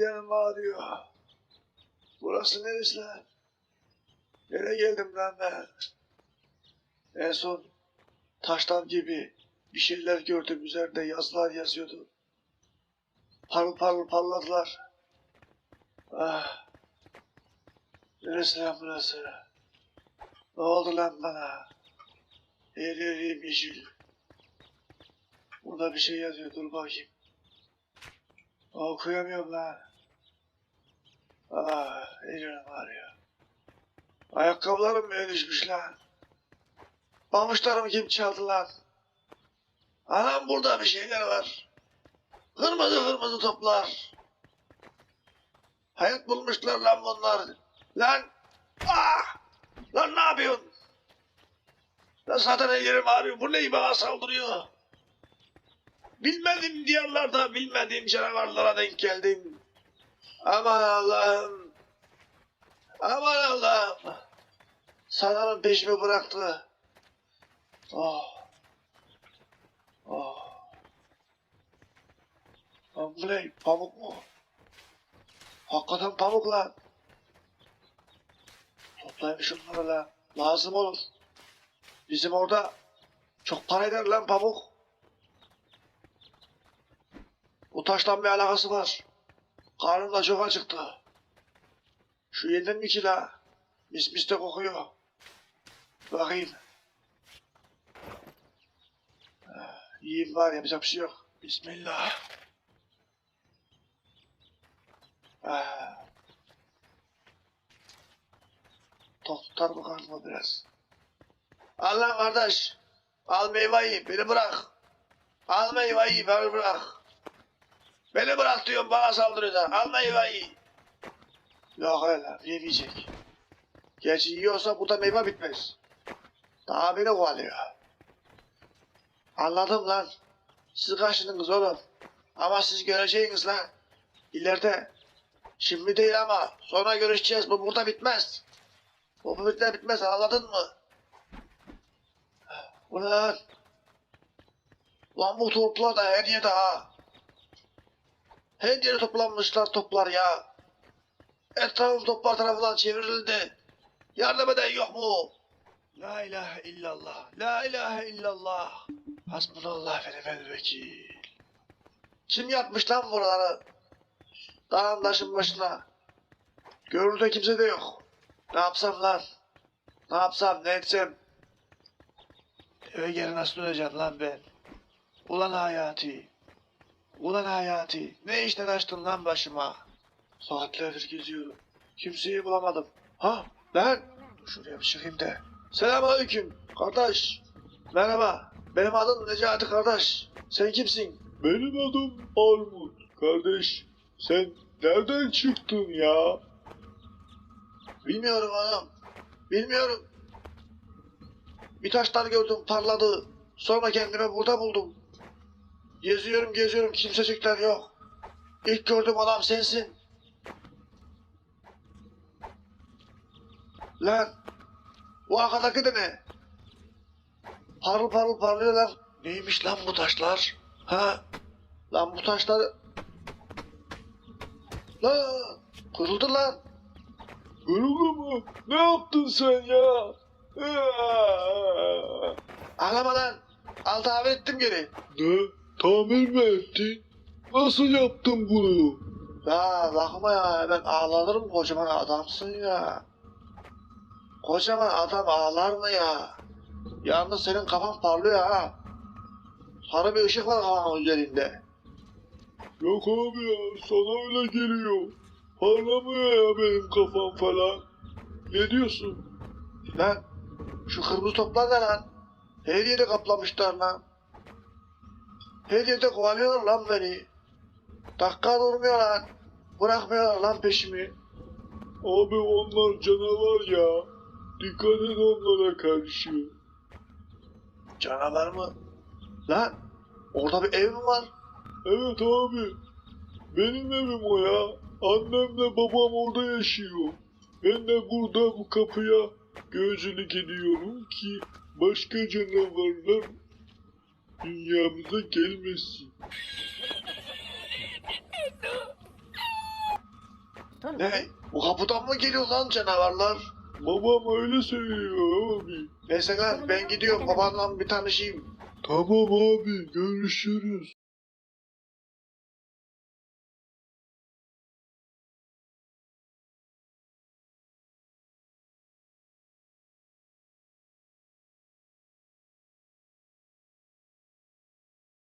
yanım ağrıyor. Burası neresi lan? Nereye geldim lan ben? En son taştan gibi bir şeyler gördüm. Üzerinde yazılar yazıyordu. Parıl parıl parladılar. Ah. Neresi lan burası? Ne oldu lan bana? Her yerim yeşil. Burada bir şey yazıyor. Dur bakayım. Okuyamıyorum lan. Ah, elim ağrıyor. Ayakkabılarım mı düşmüş lan? Pamuçlarımı kim çaldı lan? Anam burada bir şeyler var. Kırmızı kırmızı toplar. Hayat bulmuşlar lan bunlar. Lan! Ah! Lan ne yapıyorsun? Lan zaten ellerim ağrıyor. Bu neyi bana saldırıyor? Bilmedim diyarlarda bilmediğim canavarlara denk geldim. Aman Allah'ım. Aman Allah'ım. Sanırım peşimi bıraktı. Oh. Oh. Lan bu ne? Pamuk mu? Hakikaten pamuk lan. Toplayın şunları lan. Lazım olur. Bizim orada çok para eder lan pamuk. Bu taştan bir alakası var. Karnım da çok acıktı. Şu yedin mi ki la? Mis mis de kokuyor. Bakayım. Ah, Yiyeyim var yapacak bir şey yok. Bismillah. Ah. Tok tutar bu karnıma biraz. Al lan kardeş. Al meyveyi beni bırak. Al meyveyi beni bırak. Bırak diyorum bana saldırıyor da. Al meyveyi. Yok öyle yemeyecek. Gerçi yiyorsa burada meyve bitmez. Daha beni kovalıyor. Anladım lan. Siz kaçtınız oğlum. Ama siz göreceğiniz lan. İleride. Şimdi değil ama sonra görüşeceğiz. Bu burada bitmez. Bu burada bitmez anladın mı? Ulan. Lan bu toplar da her yerde ha. Her toplanmışlar toplar ya. Etrafım toplar tarafından çevrildi. Yardım eden yok mu? La ilahe illallah. La ilahe illallah. Hasbunallah ve ni'mel vekil. Kim yapmış lan buraları? Dağın taşın başına. Görünürde kimse de yok. Ne yapsam lan? Ne yapsam ne etsem? Eve geri nasıl döneceğim lan ben? Ulan hayati. Ulan hayati. Ne işler açtın lan başıma? Saatlerdir geziyorum. Kimseyi bulamadım. Ha lan. Dur şuraya bir çıkayım da. Selamünaleyküm kardeş. Merhaba. Benim adım Necati kardeş. Sen kimsin? Benim adım Armut. Kardeş sen nereden çıktın ya? Bilmiyorum adam. Bilmiyorum. Bir taşlar gördüm parladı. Sonra kendimi burada buldum. Geziyorum geziyorum kimsecikler yok. İlk gördüğüm adam sensin. Lan bu arkadaki de ne? Parıl parıl parlıyor lan. Neymiş lan bu taşlar? Ha? Lan bu taşlar... Lan kırıldı lan. Kırıldı mı? Ne yaptın sen ya? Ağlama lan. Al ettim geri. Ne? Tamir mi ettin? Nasıl yaptın bunu? Ya bakma ya ben ağlanırım kocaman adamsın ya. Kocaman adam ağlar mı ya? Yalnız senin kafan parlıyor ha. Sarı bir ışık var kafanın üzerinde. Yok abi ya sana öyle geliyor. Parlamıyor ya benim kafam falan. Ne diyorsun? Lan şu kırmızı toplar ne lan? Her yeri kaplamışlar lan. Yerde kovalıyorlar lan beni. Dakika durmuyor lan. Bırakmıyorlar lan peşimi. Abi onlar canavar ya. Dikkat et onlara karşı. Canavar mı? Lan orada bir ev mi var? Evet abi. Benim evim o ya. Annemle babam orada yaşıyor. Ben de burada bu kapıya gözlük ediyorum ki başka canavarlar dünyamıza gelmesin. Ne? Bu kapıdan mı geliyor lan canavarlar? Babam öyle söylüyor abi. Neyse lan ben gidiyorum babanla bir tanışayım. Tamam abi görüşürüz.